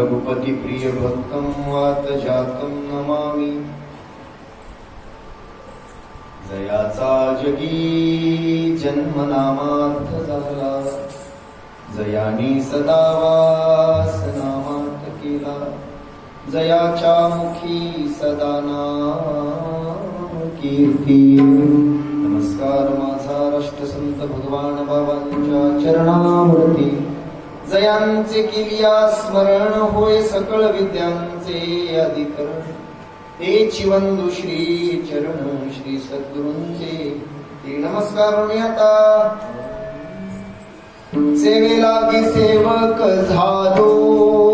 रघुपतिप्रियभक्तं वातजातं नमामि जयाचा जगी जन्मनामार्थ झाला जयानी सदा वास नामात केला जयाच्या मुखी सदा नाम कीर्ती नमस्कार माझा राष्ट्रसंत भगवान बाबांच्या चरणामूर्ती। जयांचे किलिया स्मरण होय सकळ विद्यांचे अधिकरण हे चिवंदु श्री चरण श्री सद्गुरूंचे. ते नमस्कार आता. सेवेला बी सेवक झालो.